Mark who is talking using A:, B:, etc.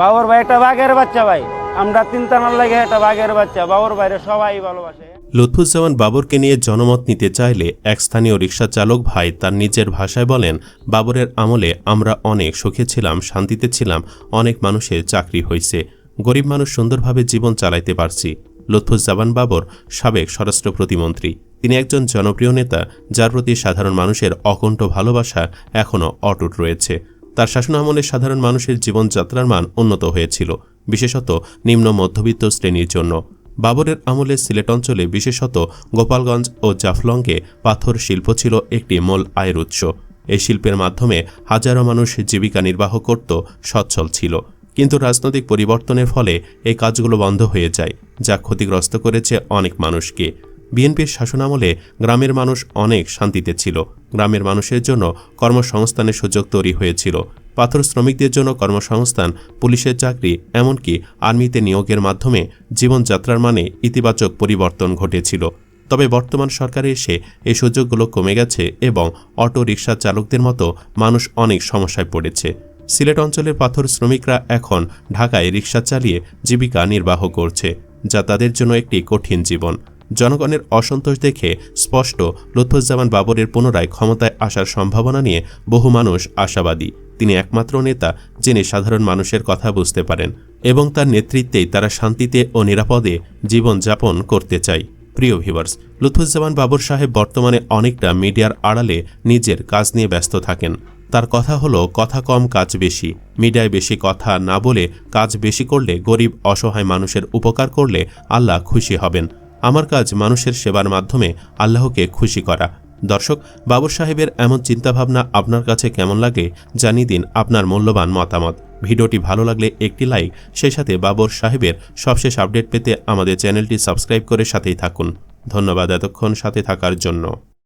A: বাবুর ভাই একটা বাঘের বাচ্চা ভাই। আমরা তিনটানার লাগে একটা বাঘের বাচ্চা, বাবুর বাইরে সবাই ভালোবাসে।
B: লুৎফুজ্জামান বাবরকে নিয়ে জনমত নিতে চাইলে এক স্থানীয় রিক্সা চালক ভাই তার নিজের ভাষায় বলেন, বাবরের আমলে আমরা অনেক সুখে ছিলাম, শান্তিতে ছিলাম, অনেক মানুষের চাকরি হয়েছে গরিব মানুষ সুন্দরভাবে জীবন চালাইতে পারছি। লুৎফুজ্জামান বাবর সাবেক স্বরাষ্ট্র প্রতিমন্ত্রী। তিনি একজন জনপ্রিয় নেতা, যার প্রতি সাধারণ মানুষের অকণ্ঠ ভালোবাসা এখনও অটুট রয়েছে। তার শাসনামলে সাধারণ মানুষের জীবনযাত্রার মান উন্নত হয়েছিল, বিশেষত নিম্ন মধ্যবিত্ত শ্রেণির জন্য। বাবরের আমলে সিলেট অঞ্চলে বিশেষত গোপালগঞ্জ ও জাফলংকে পাথর শিল্প ছিল একটি মূল আয়ের উৎস। এই শিল্পের মাধ্যমে হাজারো মানুষ জীবিকা নির্বাহ করত, সচ্ছল ছিল। কিন্তু রাজনৈতিক পরিবর্তনের ফলে এই কাজগুলো বন্ধ হয়ে যায়, যা ক্ষতিগ্রস্ত করেছে অনেক মানুষকে। বিএনপির শাসনামলে গ্রামের মানুষ অনেক শান্তিতে ছিল। গ্রামের মানুষের জন্য কর্মসংস্থানের সুযোগ তৈরি হয়েছিল। পাথর শ্রমিকদের জন্য কর্মসংস্থান, পুলিশের চাকরি, এমনকি আর্মিতে নিয়োগের মাধ্যমে জীবনযাত্রার মানে ইতিবাচক পরিবর্তন ঘটেছিল। তবে বর্তমান সরকারে এসে এই সুযোগগুলো কমে গেছে এবং অটো রিকশা চালকদের মতো মানুষ অনেক সমস্যায় পড়েছে। সিলেট অঞ্চলের পাথর শ্রমিকরা এখন ঢাকায় রিক্সা চালিয়ে জীবিকা নির্বাহ করছে, যা তাদের জন্য একটি কঠিন জীবন। জনগণের অসন্তোষ দেখে স্পষ্ট লুৎফুজ্জামান বাবরের পুনরায় ক্ষমতায় আসার সম্ভাবনা নিয়ে বহু মানুষ আশাবাদী। তিনি একমাত্র নেতা যিনি সাধারণ মানুষের কথা বুঝতে পারেন এবং তার নেতৃত্বেই তারা শান্তিতে ও নিরাপদে জীবনযাপন করতে চায়। প্রিয় ভিভার্স লুৎফুজ্জামান বাবর সাহেব বর্তমানে অনেকটা মিডিয়ার আড়ালে নিজের কাজ নিয়ে ব্যস্ত থাকেন। তার কথা হলো, কথা কম, কাজ বেশি। মিডিয়ায় বেশি কথা না বলে কাজ বেশি করলে গরিব, অসহায় মানুষের উপকার করলে আল্লাহ খুশি হবেন। আমার কাজ মানুষের সেবার মাধ্যমে আল্লাহকে খুশি করা। দর্শক, বাবর সাহেবের এমন চিন্তাভাবনা আপনার কাছে কেমন লাগে জানিয়ে দিন আপনার মূল্যবান মতামত। ভিডিওটি ভালো লাগলে একটি লাইক, সেই সাথে বাবর সাহেবের সবশেষ আপডেট পেতে আমাদের চ্যানেলটি সাবস্ক্রাইব করে সাথেই থাকুন। ধন্যবাদ এতক্ষণ সাথে থাকার জন্য।